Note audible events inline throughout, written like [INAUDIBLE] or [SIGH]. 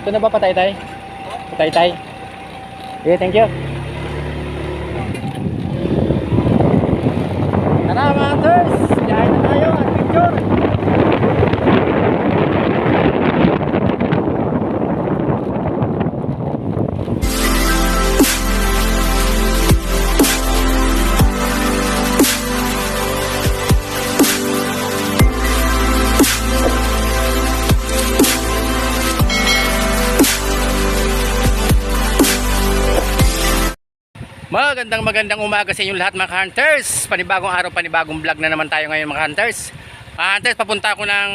Ito na ba patay-tay? Patay-tay? Okay, thank you. Tara mga! Magandang magandang umaga sa inyo lahat mga hunters. Panibagong araw, panibagong vlog na naman tayo ngayon mga hunters. Mga hunters, papunta ako ng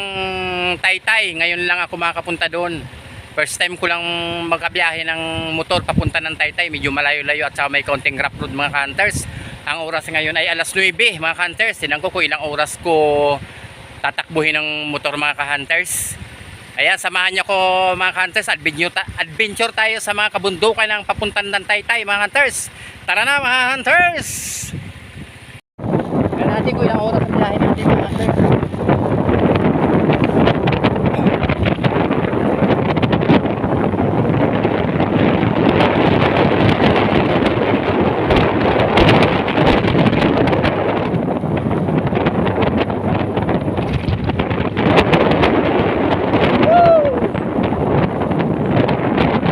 Taytay. Ngayon lang ako makakapunta doon. First time ko lang magkabiyahe ng motor papunta ng Taytay. Medyo malayo-layo at saka may konting rough road mga hunters. Ang oras ngayon ay alas 9 mga hunters. Tinan ko ilang oras ko tatakbuhin ng motor mga hunters. Ayan, samahan niyo ko mga hunters. Adventure, adventure tayo sa mga kabundukan ng papuntan ng Taytay mga hunters. Tara na mga hunters! Natin kung ilang oras ang biyahe natin mga hunters.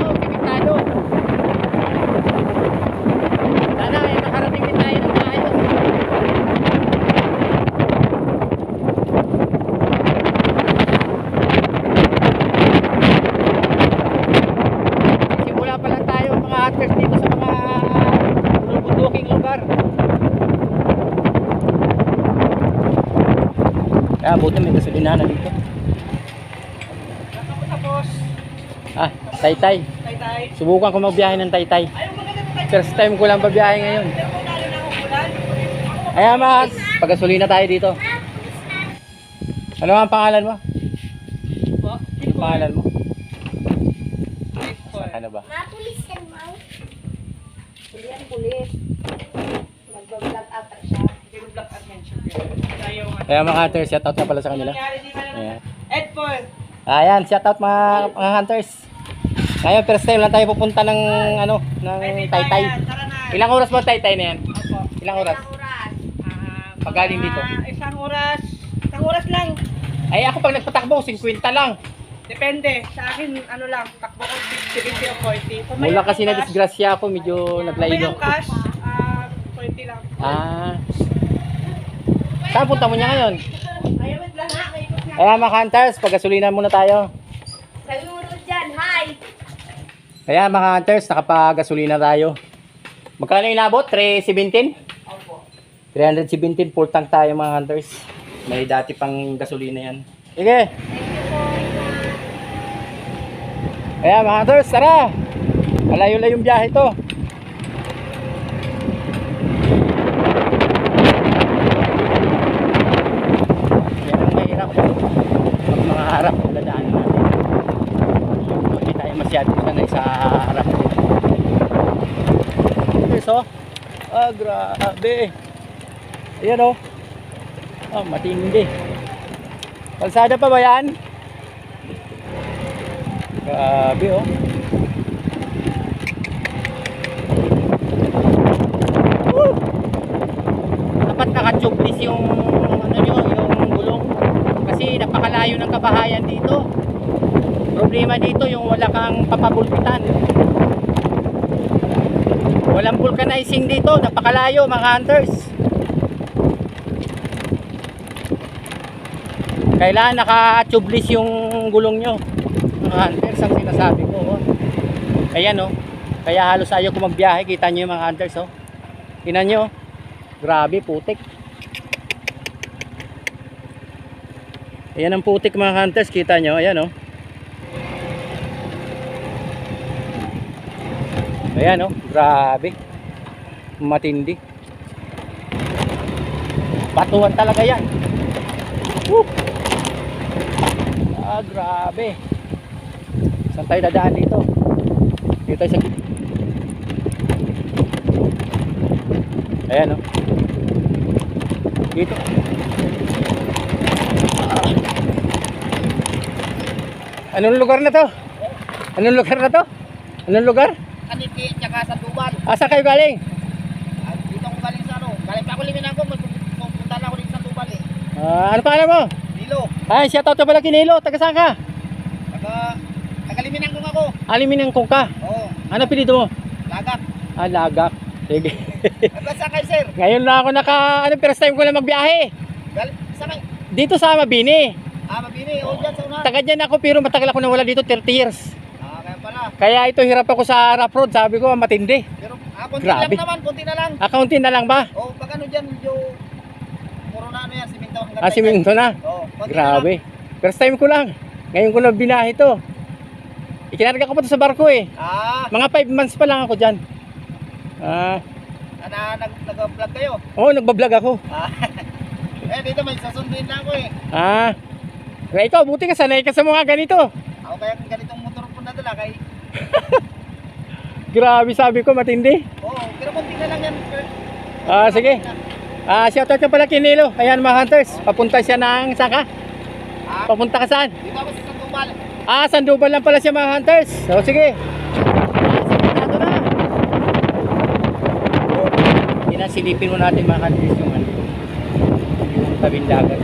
Oh, kimitado. Sana ay makarating din tayo ng maayos. Simula pa lang tayo mga hunters dito sa mga bulbuduking lugar. Kaya buti may gasolinahan dito. Tapos, Ah, taytay. tay-tay. Subukan ko magbiyahe ng taytay. First time ko lang pabiyahe ngayon. Ayan mas, pagasolina tayo dito. Ano ang pangalan mo? Ano pangalan mo? Ano ba? Mapulis yan, Mau. Pulian, pulis. Nag-vlog ata siya. Black attention. Ayaw nga. Kaya mga hunters, shout out na pala sa kanila. Ayan. Ayan, shout out mga, mga hunters. Ngayon, first time lang tayo pupunta ng ano, ng taytay. Ilang oras ba taytay na yan? Ilang oras? Ilang oras? Ah, Pagaling dito? Isang oras. Isang oras lang. Ay ako pag nagpatakbo, 50 lang. Depende. Sa akin, ano lang, takbo ko 60 o 40. Kung may Mula kasi na disgrasya ako, medyo Kung may angkas, ah, 20 lang. Ah. Saan punta mo niya ngayon? Ayan mga hunters, paggasolina muna tayo. Nalunod dyan, hi! Ayan mga hunters, nakapagasolina tayo. Magkano inabot? 317? Opo. 317 full tank tayo mga hunters. May dati pang gasolina yan. Sige. Ayan mga hunters, tara. Malayo-layo yung biyahe to. Yan ang mahirap. Pag mga harap, dadaan natin. Hindi tayo masyado sanay sa harap. Yes, oh. Ah, grabe. Ayan oh. Oh, matindi. Kalsada pa ba yan? Grabe oh. Woo! Dapat nakachublis yung ano nyo, yung gulong. Kasi napakalayo ng kabahayan dito. Problema dito yung wala kang papabulpitan. Walang vulcanizing dito, napakalayo mga hunters. Kailangan naka-tubeless yung gulong nyo. Mga hunters, ang sinasabi ko. Oh. Ayan oh. Kaya halos ayaw ko magbiyahe. Kita nyo yung mga hunters oh. Tingnan nyo. oh. Grabe, putik. Ayan ang putik mga hunters. Kita nyo. Ayan oh. Ayan oh. Grabe. Matindi. Batuhan talaga yan. Woo! Ah, grabe. Saan tayo dadaan dito? Dito tayo sa Ayan, oh. Dito. Anong lugar na to? Anong lugar na to? Anong lugar? Kaniki, tsaka sa Tuban. Asa kayo galing? Ah, Dito ako galing sa ano. Galing pa ako limin ako. Pupunta na ako dito sa Tuban eh. Ah, ano pangalan mo? Dilo. Ay, siya to pala kinilo. Taga saan ka? Taga, taga limin ako ako. Alimin ng kong ka. Oo. Ano pinito mo? Lagak. Ah, lagak. Sige. Nagkasa kay sir. Ngayon na ako naka, ano, first time ko lang magbiyahe. Galing, sa kay. Dito sa Mabini. Ah, mabini. O dyan sa unahan. Taga dyan ako pero matagal ako nawala dito, 30 years. Ah, kaya pala. Kaya ito hirap ako sa rough road, sabi ko matindi. Ah, konti Grabe. lang naman. Konti na lang. Accounting na lang ba? O, pag ano dyan, medyo, puro na ano yan, siminto. ang Ah, siminto na. Oo, konti na. Grabe. First time ko lang. Ngayon ko lang binahe ito. Ikinarga ko pa ito sa barko eh. Ah, Mga 5 months pa lang ako dyan. Ah, na, nag, nag-vlog kayo. oo, nagbablog ako. Ah, [LAUGHS] eh, dito may sasunduin na ako eh. Ah, kaya ikaw, buti ka sanay ka sa mga ganito. Ako kaya kung ganitong motor ko nadala kay, [LAUGHS] Grabe sabi ko, matindi. oo, pero konti na lang yan. Ah, sige. Ah, shoutout ka pala kay Nilo. Ayan mga hunters, papunta siya ng saka. Ah, Papunta ka saan? dito ako sa Sandoval. Ah, Sandoval lang pala siya mga hunters. So, sige. Sigurado na. Inasilipin mo natin mga hunters yung ano. Yung tabing dagat.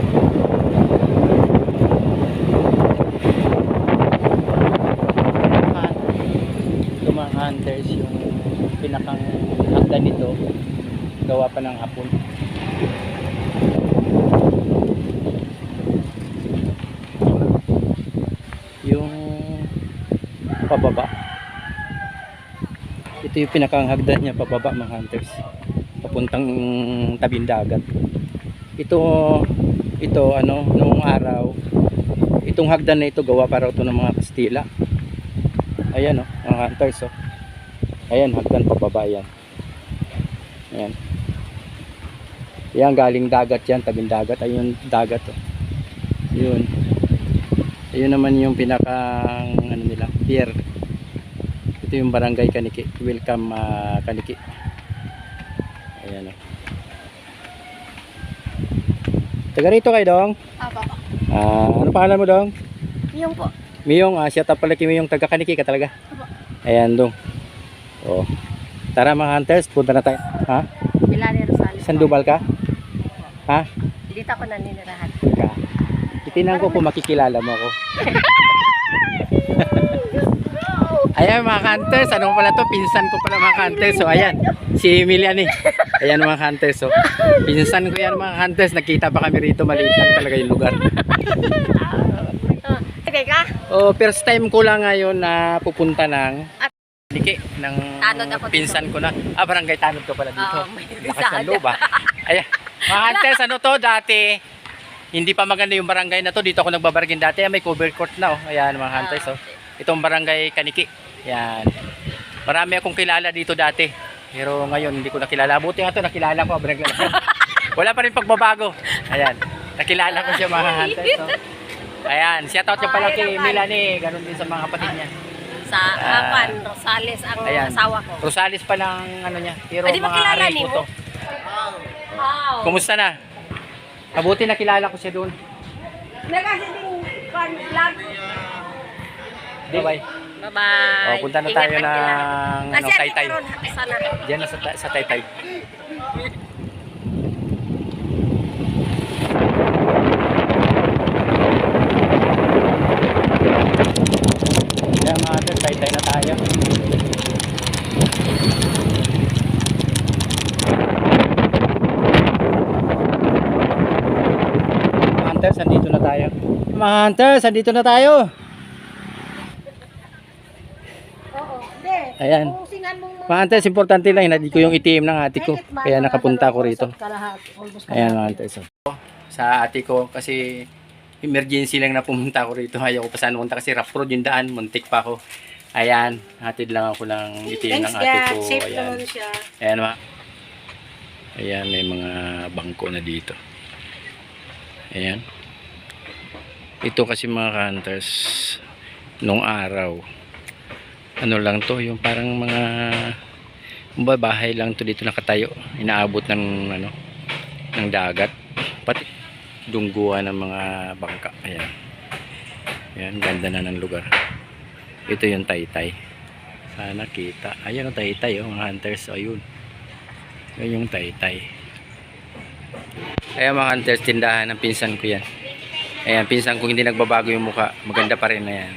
Ah, Ito mga hunters yung pinakang hagdan nito. Gawa pa ng hapon. yung pababa. Ito yung pinakahagdan niya pababa mga hunters. Papuntang tabing dagat. Ito ito ano noong araw itong hagdan na ito gawa para ito ng mga Kastila. Ayan oh mga hunters oh. Ayan hagdan pababa yan. Ayan yan galing dagat yan tabing dagat ayun dagat oh yun Ayun naman yung pinakang ano nila, pier. Ito yung barangay Kaniki. Welcome ah, Kaniki. Ayan o. Taga rito kayo, Dong? Apa po. Ah, ano pangalan mo, Dong? Yung po. Miyong, ah, siya pala kay Miyong taga Kaniki ka talaga. Ayan, Dong. Oh. Tara mga hunters, punta na tayo. Ha? Milani Rosales. Sandoval ka? Ha? Dito ako naninirahan. Ka. Itinan ko kung makikilala mo ako. [LAUGHS] ayan mga hunters, ano pala to? Pinsan ko pala mga hunters. So ayan, si Emilia ni. Ayan mga hunters. So, pinsan ko yan mga hunters. Nakita pa kami rito, maliit lang talaga yung lugar. [LAUGHS] Tagay ka? Oh, first time ko lang ngayon na pupunta ng Diki ng Tanod ako dito. pinsan ko na. Ah, barangay Tanod ko pala dito. Oo, may Lakas ng loob ah. Ayan. Mga hunters, ano to dati? Hindi pa maganda yung barangay na to. Dito ako nagbabargain dati. May cover court na oh. Ayan mga hunters oh. Itong barangay Kaniki. Ayan. Marami akong kilala dito dati. Pero ngayon hindi ko nakilala. Buti nga to nakilala ko. [LAUGHS] Wala pa rin pagbabago. Ayan. Nakilala ko siya mga hunters. Oh. [LAUGHS] Ayan. Shout out niya pala kay Melanie. Ganon din sa mga kapatid niya. Sa Ah. Apan, Rosales ang Ayan. asawa ko. Rosales pa lang ano niya. Pero Ay, di ba mga kilala aray niyo? Kumusta na? Mabuti nakilala ko siya doon. Nagkasi din kan vlog. Bye-bye. Bye-bye. Oh, punta na tayo ng ano, Taytay. Diyan na sa, sa Taytay. Yan mga ate, Taytay na tayo. Mga hunters, andito na tayo. Mga hunters, andito na tayo. Oo. Hindi. Ayan. Kung singan mong Mga hunters, importante lang, hinadi ko yung itim ng ate ko. Kaya nakapunta ko rito. Ayan mga hunters. Sa ate ko kasi emergency lang na pumunta ako rito. Ayaw ko pa sana pumunta kasi rough road yung daan. Muntik pa ako. Ayan, hatid lang ako ng itim ng ate ko. Safe Ayan. naman siya. Ayan mga. Ayan, may mga bangko na dito. Ayan. Ito kasi mga hunters nung araw. Ano lang to, yung parang mga kumbaga, bahay lang to dito nakatayo. Inaabot ng ano ng dagat. Pati dungguan ng mga bangka. Ayan. Ayan, ganda na ng lugar. Ito yung taytay. Sana kita. Ayun yung taytay, oh, mga hunters. Ayun. Yun yung taytay. Ayan mga hunters, tindahan ng pinsan ko yan. Ayan, pinsan ko hindi nagbabago yung muka. Maganda pa rin na yan.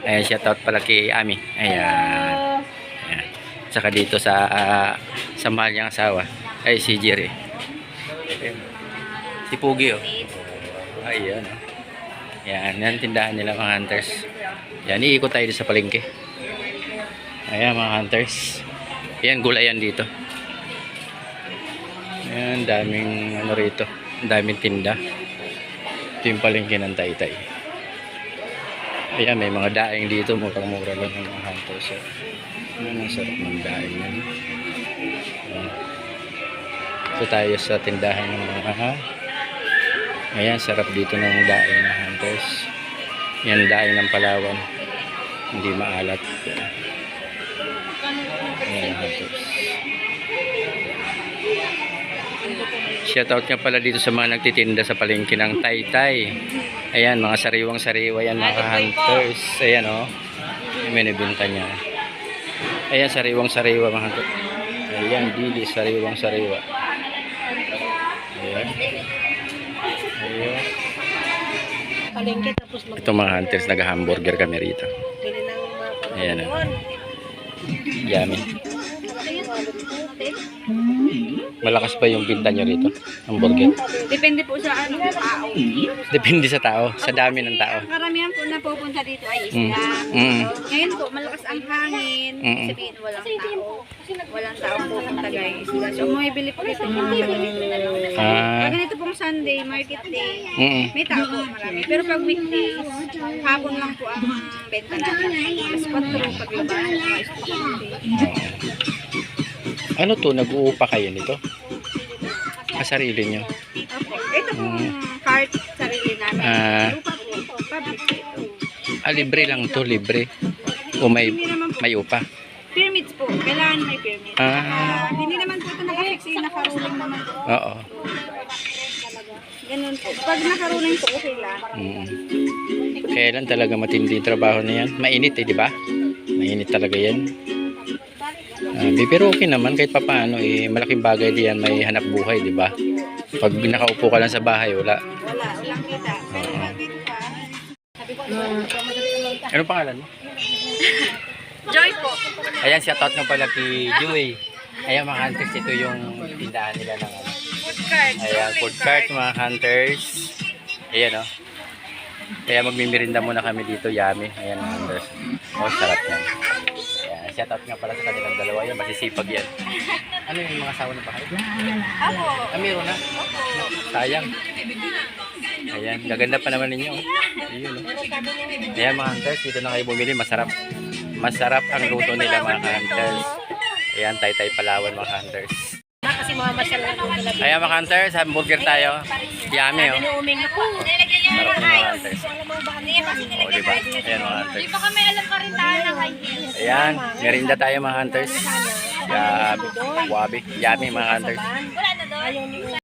Ayan, shoutout pala kay Ami. Ayan. Ayan. Saka dito sa ah, sa mahal niyang asawa. Ay, si Jerry. Ayan. Si Pugi, oh. Ayan, oh. Yan, yan tindahan nila mga hunters. Yan, iikot tayo sa palengke. Ayan mga hunters. Yan, gulayan dito. Yan, daming ano rito. Daming tinda. Ito yung palengke ng taytay. Ayan, may mga daing dito. Murang-mura lang yung mga hunters. So, yan, ang ng daing yan. Ayan. Ito tayo sa tindahan ng mga Ayan, sarap dito ng daing ng hunters. Yan, daing ng Palawan. Hindi maalat. Ayan, Shoutout nga pala dito sa mga nagtitinda sa palengke ng Taytay. Ayan, mga sariwang sariwa yan mga hunters. Ayan o. Oh. May nabinta niya. Ayan, sariwang sariwa mga hunters. Ayan, dili, sariwang sariwa. Ayan. Ayan. Palengke tapos mag- Ito mga hunters, nag-hamburger kami rito. Ayan o. Yummy. Malakas ba yung binta nyo rito? Hamburger? Depende po sa ano tao. Depende sa tao, sa dami ng tao. Karamihan po na pupunta dito ay Mm. isla. Mm. Ngayon po, malakas ang hangin. Mm. Sabihin, walang tao. Walang tao pupunta guys. So, bumibili po dito mga ganito na lang. Ah. Pag ganito pong Sunday, market day, Mm. may tao po marami. Pero pag weekdays, hapon lang po ang benta natin. Mas 4 paglabas mga estudyante. Ano to, nag-uupa kayo nito? Ah, sarili nyo? Opo. Ito pong cart sarili namin. Ah. Lupa po. Public ito. Ah, libre lang to, libre. O may, Hindi naman po. may upa. Permits po. Kailangan may permit. Ah. Hindi naman po ito nakafix. eh, Nakaruling naman po. Oo. Ganun po. Pag nakaruling po, okay lang. Mm. Kailan talaga matindi yung trabaho na yan? Mainit eh, di ba? Mainit talaga yan. Di- pero okay naman kahit papaano eh, malaking bagay diyan may hanap buhay, di ba? Pag nakaupo ka lang sa bahay, wala. Wala. Walang kita. Dito ka, sabi ko, Ano pangalan mo? [LAUGHS] Joy po. Ayan, shoutout nga pala kay Joey. Ayan mga hunters, ito yung tindahan nila ng ano. Food cart. Ayan, food cart mga hunters. Ayan o. Kaya magmimirinda muna kami dito, yummy. Ayan mga hunters. Oh, sarap yan. Ayan, shoutout nga pala sa kanilang dalawa. Yan, masisipag yan. Ano yung mga asawa ng bahay? Ako. Ah, meron na. Sayang. Ayan, gaganda pa naman ninyo. Ayun, oh. Ayan mga hunters, dito na kayo bumili. Masarap. Masarap ang luto nila mga hunters. Ayan, tay-tay Palawan mga hunters. Kasi mga masyal na. Ayan mga hunters, hamburger tayo. Yummy oh. Inuuming ako. Sarap ng mga hunters. O, oh, diba? Ayan mga hunters. Baka may alam ka rin tayo na kayo. Ayan, merinda tayo mga hunters. Yabi, wabi. Yummy mga hunters. Wala na doon.